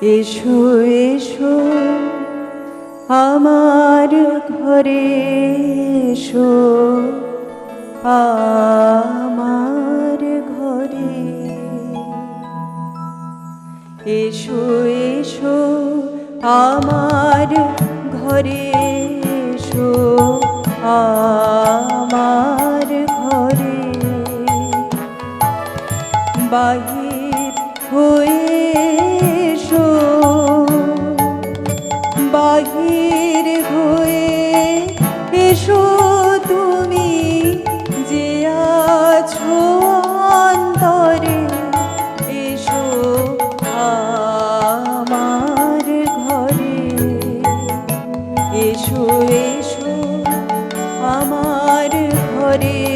এসো এসো, আমার ঘরে এসো। আমার ঘরে এসো এসো, আমার ঘরে এসো। আমার ঘরে বাহির হয়ে এসো এসো আমার ঘরে।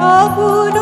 অপুর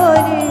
और